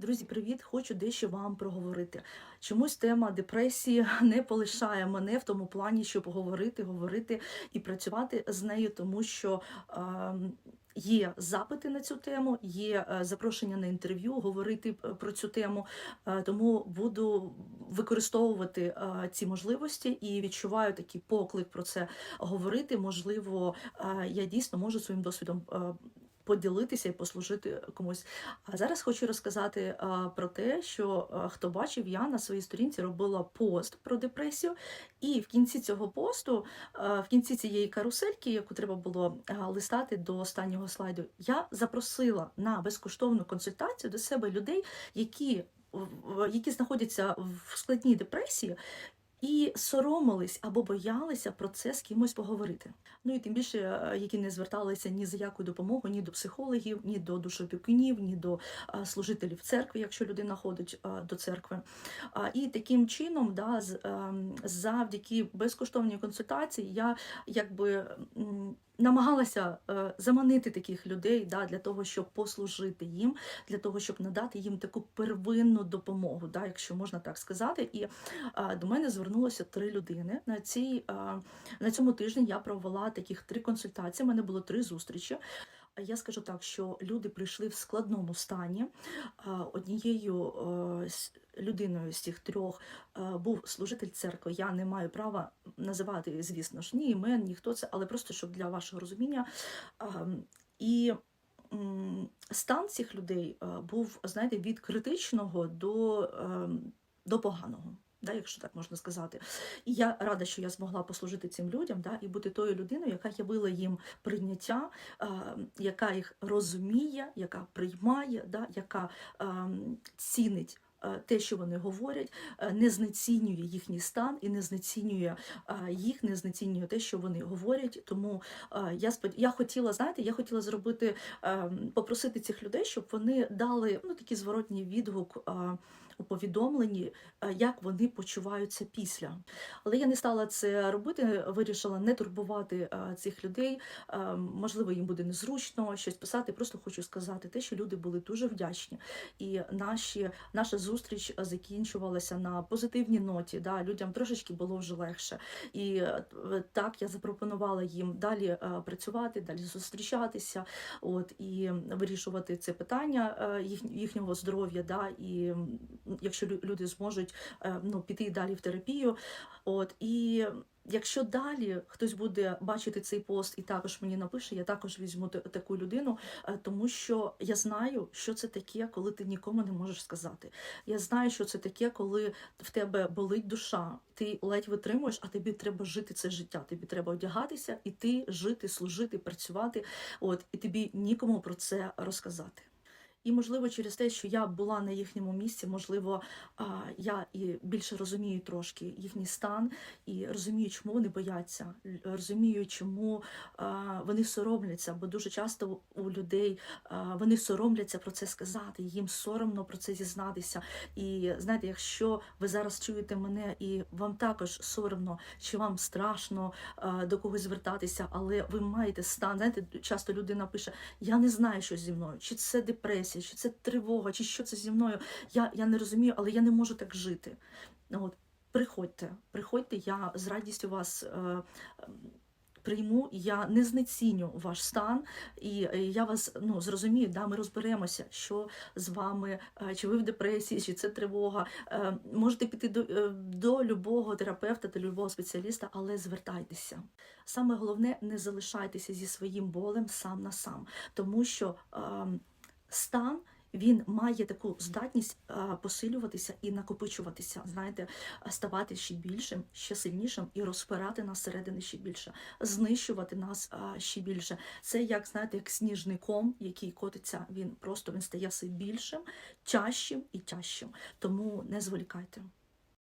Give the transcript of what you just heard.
Друзі, привіт! Хочу дещо вам проговорити. Чомусь тема депресії не полишає мене в тому плані, щоб говорити, говорити і працювати з нею, тому що е, є запити на цю тему, є е, запрошення на інтерв'ю, говорити е, про цю тему. Е, тому буду використовувати ці можливості і відчуваю такий поклик про це говорити. Можливо, я дійсно можу своїм досвідом. Поділитися і послужити комусь. А зараз хочу розказати про те, що хто бачив, я на своїй сторінці робила пост про депресію, і в кінці цього посту, в кінці цієї карусельки, яку треба було листати до останнього слайду, я запросила на безкоштовну консультацію до себе людей, які, які знаходяться в складній депресії. І соромились або боялися про це з кимось поговорити. Ну і тим більше, е, які не зверталися ні за яку допомогу, ні до психологів, ні до душопікунів, ні до служителів церкви, якщо людина ходить до церкви. І таким чином, да, ем, завдяки безкоштовній консультації, я якби. Намагалася е, заманити таких людей да, для того, щоб послужити їм, для того, щоб надати їм таку первинну допомогу, да, якщо можна так сказати. І до мене звернулося три людини. На цій на цьому тижні я провела таких три консультації. У мене було три зустрічі. Я скажу так, що люди прийшли в складному стані. Однією людиною з цих трьох був служитель церкви. Я не маю права називати, звісно ж, ні імен, ні хто це, але просто щоб для вашого розуміння. І стан цих людей був, знаєте, від критичного до, ем, до поганого. Да, якщо так можна сказати, і я рада, що я змогла послужити цим людям, да, і бути тою людиною, яка явила їм прийняття, е, яка їх розуміє, яка приймає, да, яка е, цінить. Те, що вони говорять, не знецінює їхній стан і не знецінює їх, не знецінює те, що вони говорять. Тому я спод... я хотіла, знаєте, я хотіла зробити, е, попросити цих людей, щоб вони дали ну, такий зворотній відгук у повідомленні, е, як вони почуваються після. Але я не стала це робити, вирішила не турбувати е, цих людей. Е, Можливо, їм буде незручно щось писати. Просто хочу сказати те, що люди були дуже вдячні. І наші, наша зустріч закінчувалася на позитивній ноті. Да, людям трошечки було вже легше. І так я запропонувала їм далі працювати, далі зустрічатися, от і вирішувати це питання їхнього здоров'я. Да, і якщо лю- люди зможуть е, ну, піти далі в терапію. От і якщо далі хтось буде бачити цей пост і також мені напише, я також візьму таку людину, е, тому що я знаю, що це таке, коли ти нікому не можеш сказати. Я знаю, що це таке, коли в тебе болить душа, ти ледь витримуєш, а тобі треба жити це життя. Тобі треба одягатися, іти, жити, служити, працювати. От і тобі нікому про це розказати. І можливо, через те, що я була на їхньому місці, можливо, я і більше розумію трошки їхній стан і розумію, чому вони бояться, розумію, чому вони соромляться, бо дуже часто у людей вони соромляться про це сказати, їм соромно про це зізнатися. І знаєте, якщо ви зараз чуєте мене і вам також соромно, чи вам страшно до когось звертатися, але ви маєте стан. Знаєте, часто людина пише: Я не знаю, що зі мною, чи це депресія, чи це тривога, чи що це зі мною. Я, я не розумію, але я не можу так жити. От, приходьте, приходьте, я з радістю вас. Е, Прийму, я не знеціню ваш стан, і е, я вас ну зрозумію, да, ми розберемося, що з вами, е, чи ви в депресії, чи це тривога. Е, Можете піти до, е, до любого терапевта, до любого спеціаліста, але звертайтеся. Саме головне, не залишайтеся зі своїм болем сам на сам, тому що ем, стан. Він має таку здатність посилюватися і накопичуватися, знаєте, ставати ще більшим, ще сильнішим і розпирати нас середини ще більше, знищувати нас ще більше. Це як знаєте, як сніжний ком, який котиться, він просто він стає все більшим, тяжчим і тяжчим. Тому не зволікайте.